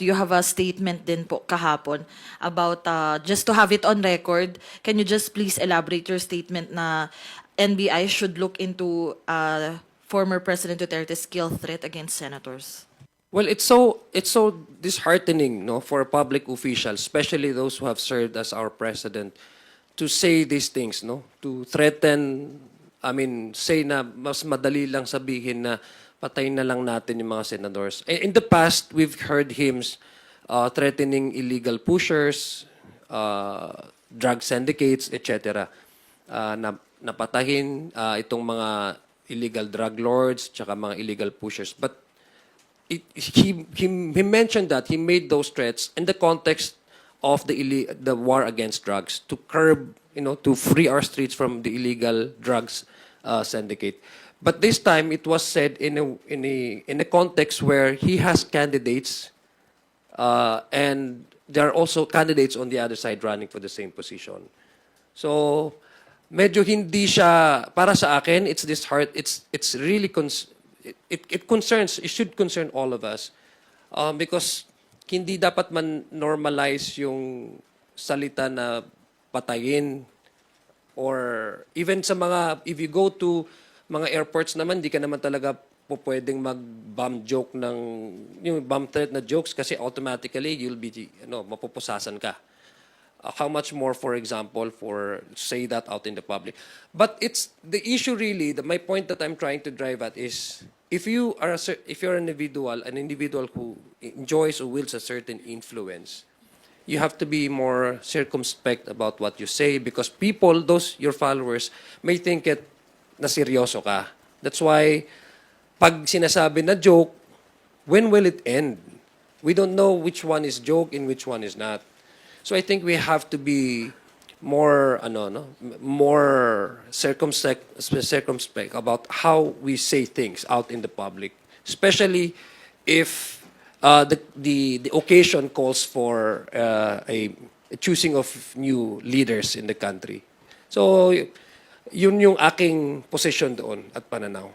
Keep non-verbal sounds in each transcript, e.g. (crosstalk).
you have a statement din po kahapon about, uh, just to have it on record, can you just please elaborate your statement na NBI should look into uh, former President Duterte's kill threat against senators? Well, it's so it's so disheartening, no, for public officials, especially those who have served as our president, to say these things, no, to threaten. I mean, say na mas madali lang sabihin na patayin na lang natin yung mga senators. Eh, In the past, we've heard him uh, threatening illegal pushers, uh, drug syndicates, etc. Uh, na napatahin uh, itong mga illegal drug lords, tsaka mga illegal pushers. But it, he, he, he mentioned that he made those threats in the context of the the war against drugs to curb, you know, to free our streets from the illegal drugs uh, syndicate. But this time it was said in a in a in a context where he has candidates, uh, and there are also candidates on the other side running for the same position. So medyo hindi siya para sa akin it's this hard it's it's really cons- it, it, it concerns it should concern all of us um, because hindi dapat man normalize yung salita na patayin or even sa mga if you go to mga airports naman di ka naman talaga po pwedeng mag-bomb joke ng yung bomb threat na jokes kasi automatically you'll be ano mapupusasan ka Uh, how much more, for example, for say that out in the public. But it's the issue really. The, my point that I'm trying to drive at is if you are a, if you're an individual, an individual who enjoys or wills a certain influence, you have to be more circumspect about what you say because people, those your followers, may think it na seryoso ka. That's why pag sinasabi na joke, when will it end? We don't know which one is joke and which one is not. So I think we have to be more ano no more circumspect circumspect about how we say things out in the public, especially if uh, the the the occasion calls for uh, a, a choosing of new leaders in the country. So yun yung aking position doon at pananaw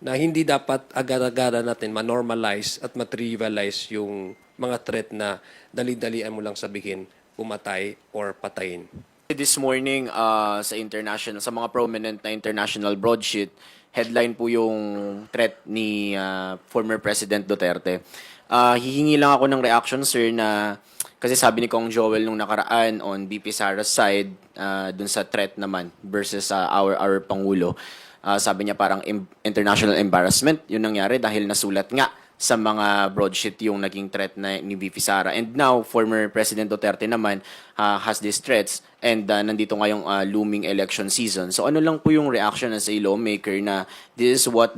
na hindi dapat agad-agada natin ma-normalize at ma-trivialize yung mga threat na dali-dalian mo lang sabihin, pumatay or patayin. This morning uh, sa international sa mga prominent na international broadsheet, headline po yung threat ni uh, former President Duterte. Uh, hihingi lang ako ng reaction sir na kasi sabi ni Kong Joel nung nakaraan on BP Sara's side uh, dun sa threat naman versus uh, our our pangulo. Uh, sabi niya parang international embarrassment yun nangyari dahil nasulat nga sa mga broadsheet yung naging threat na ni VP Sara. And now, former President Duterte naman uh, has these threats and uh, nandito ngayong uh, looming election season. So ano lang po yung reaction as a lawmaker na this is what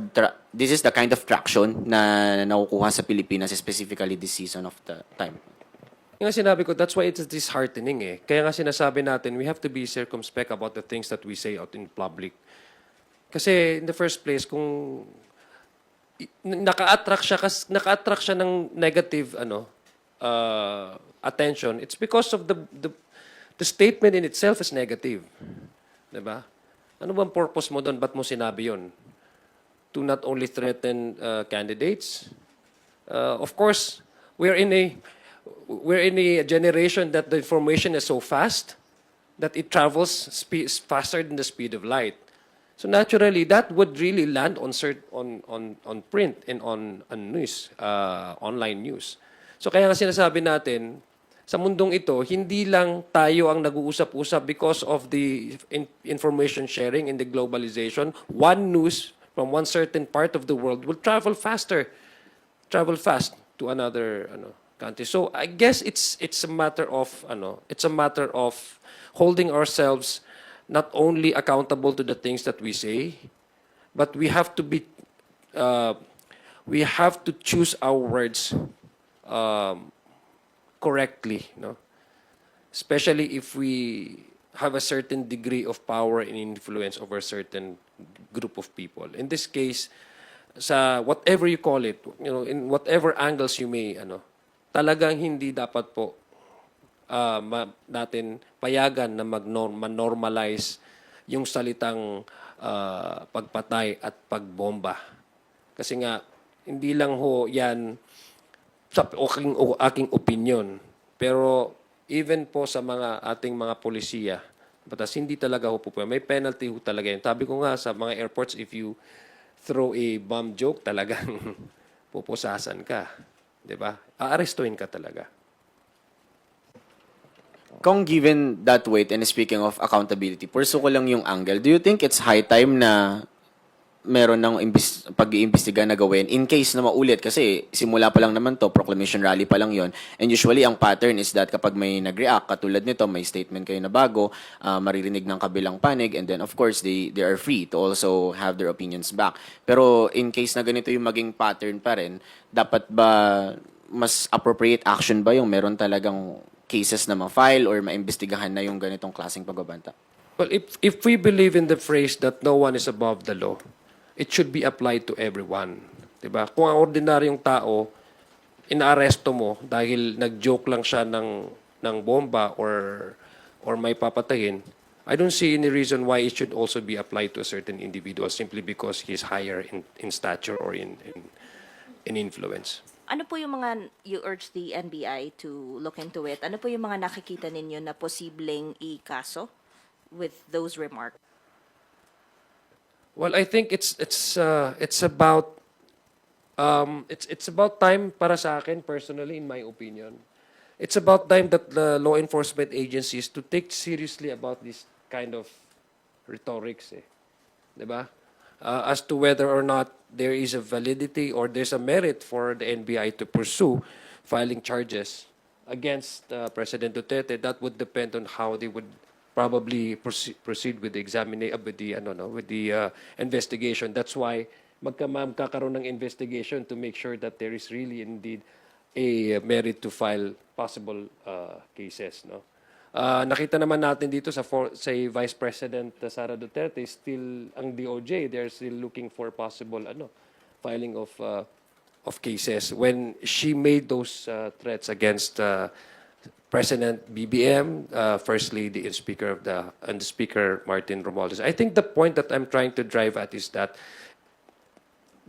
this is the kind of traction na nakukuha sa Pilipinas specifically this season of the time. Yung sinabi ko, that's why it's disheartening eh. Kaya nga sinasabi natin, we have to be circumspect about the things that we say out in public. Kasi in the first place, kung naka-attract siya, kas, naka-attract siya ng negative ano, uh, attention, it's because of the, the, the statement in itself is negative. 'Di ba? Ano bang purpose mo doon? Ba't mo sinabi yon? To not only threaten uh, candidates, uh, of course, we're in a we're in a generation that the information is so fast that it travels faster than the speed of light. So naturally, that would really land on cert- on on on print and on on news, uh, online news. So kaya nga sinasabi natin, sa mundong ito, hindi lang tayo ang nag-uusap-usap because of the in- information sharing and the globalization. One news from one certain part of the world will travel faster travel fast to another ano, country. So I guess it's it's a matter of ano, it's a matter of holding ourselves not only accountable to the things that we say, but we have to be uh, we have to choose our words um, correctly, no? Especially if we have a certain degree of power and influence over a certain group of people. In this case, sa whatever you call it, you know, in whatever angles you may, ano, talagang hindi dapat po ah, ma- natin payagan na mag-normalize yung salitang ah, pagpatay at pagbomba. Kasi nga, hindi lang ho yan sa aking, aking opinion. Pero even po sa mga ating mga polisiya, batas hindi talaga ho po po. May penalty ho talaga yun. Sabi ko nga sa mga airports, if you throw a bomb joke, talagang (laughs) pupusasan ka. 'Di ba? Aarestuhin ka talaga. Kung given that weight, and speaking of accountability, pursue ko lang yung angle. Do you think it's high time na meron ng imbis, pag-iimbestiga na gawin in case na maulit? Kasi simula pa lang naman to, proclamation rally pa lang yon And usually, ang pattern is that kapag may nag-react, katulad nito, may statement kayo na bago, ah, maririnig ng kabilang panig, and then of course, they, they are free to also have their opinions back. Pero in case na ganito yung maging pattern pa rin, dapat ba mas appropriate action ba yung meron talagang cases na ma-file or maimbestigahan na yung ganitong klaseng pagbabanta? Well, if if we believe in the phrase that no one is above the law, it should be applied to everyone. 'Di ba? Kung ang ordinaryong tao inaaresto mo dahil nag-joke lang siya ng ng bomba or or may papatayin, I don't see any reason why it should also be applied to a certain individual simply because he's higher in in stature or in in, in influence. Ano po yung mga you urge the NBI to look into it? Ano po yung mga nakikita ninyo na posibleng ikaso with those remarks? Well, I think it's it's uh, it's about um, it's it's about time para sa akin personally in my opinion. It's about time that the law enforcement agencies to take seriously about this kind of rhetorics eh. 'Di ba? Uh, as to whether or not there is a validity or there's a merit for the NBI to pursue filing charges against uh, President Duterte, that would depend on how they would probably proceed, with the examination, with the, ano, no, with the uh, investigation. That's why magka, magkakaroon ng investigation to make sure that there is really indeed a merit to file possible uh, cases. No? Uh, nakita naman natin dito sa for, say Vice President Sara Duterte still ang DOJ they're still looking for possible ano filing of uh, of cases when she made those uh, threats against uh, President BBM, uh, First Lady and Speaker of the and Speaker Martin Romualdez. I think the point that I'm trying to drive at is that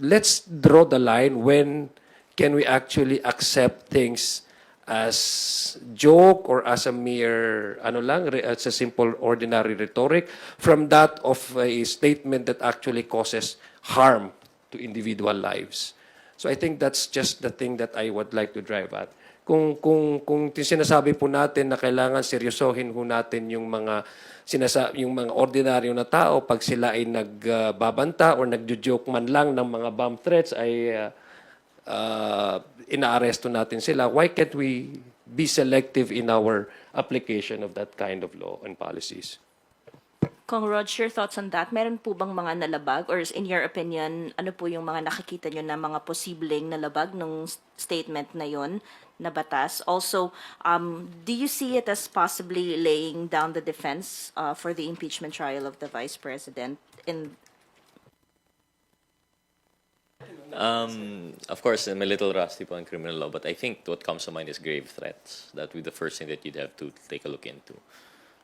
let's draw the line when can we actually accept things as joke or as a mere ano lang as a simple ordinary rhetoric from that of a statement that actually causes harm to individual lives so i think that's just the thing that i would like to drive at kung kung kung sinasabi po natin na kailangan seryosohin ho natin yung mga sinasa yung mga ordinaryo na tao pag sila ay nagbabanta or nagjo-joke man lang ng mga bomb threats ay uh, uh, inaaresto natin sila, why can't we be selective in our application of that kind of law and policies? Kung Rog, thoughts on that? Meron po bang mga nalabag? Or in your opinion, ano po yung mga nakikita nyo na mga posibleng nalabag ng statement na yon na batas? Also, um, do you see it as possibly laying down the defense uh, for the impeachment trial of the Vice President in Um, of course, I'm a little rusty on criminal law, but I think what comes to mind is grave threats. That would be the first thing that you'd have to take a look into.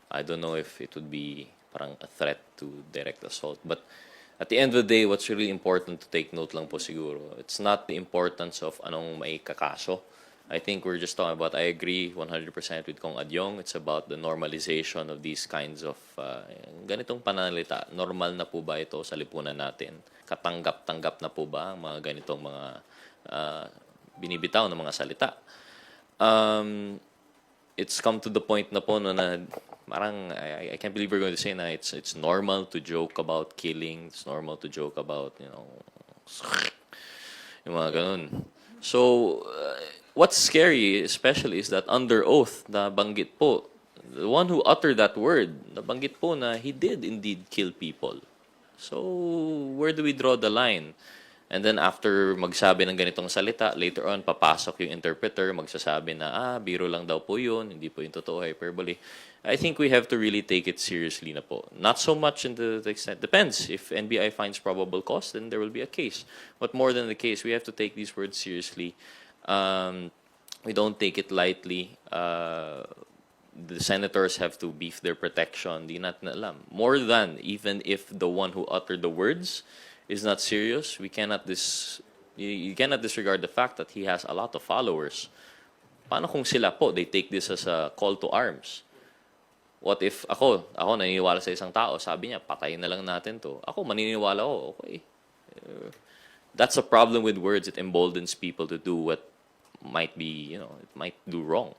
I don't know if it would be parang a threat to direct assault, but at the end of the day, what's really important to take note lang po siguro, it's not the importance of anong may kakaso. I think we're just talking about, I agree 100% with Kong Adyong, it's about the normalization of these kinds of, uh, ganitong pananalita. Normal na po ba ito sa lipunan natin? Katanggap-tanggap na po ba ang mga ganitong mga uh, binibitaw ng mga salita? Um, it's come to the point na po no, na parang I, I can't believe we're going to say na it's it's normal to joke about killing, it's normal to joke about, you know, yung mga ganun. So, uh, what's scary especially is that under oath na banggit po, the one who uttered that word, nabanggit po na he did indeed kill people. So, where do we draw the line? And then after magsabi ng ganitong salita, later on, papasok yung interpreter, magsasabi na, ah, biro lang daw po yun, hindi po yung totoo, hyperbole. I think we have to really take it seriously na po. Not so much in the, extent, depends. If NBI finds probable cause, then there will be a case. But more than the case, we have to take these words seriously. Um, we don't take it lightly. Uh, the senators have to beef their protection. Di natin alam. More than even if the one who uttered the words is not serious, we cannot dis You, cannot disregard the fact that he has a lot of followers. Paano kung sila po, they take this as a call to arms? What if ako, ako naniniwala sa isang tao, sabi niya, patayin na lang natin to. Ako, maniniwala ako, okay. Uh, that's a problem with words. It emboldens people to do what might be, you know, it might do wrong.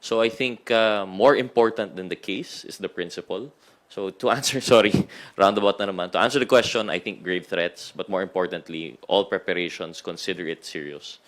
So I think uh, more important than the case is the principle. So to answer, (laughs) sorry, roundabout na naman. To answer the question, I think grave threats, but more importantly, all preparations consider it serious.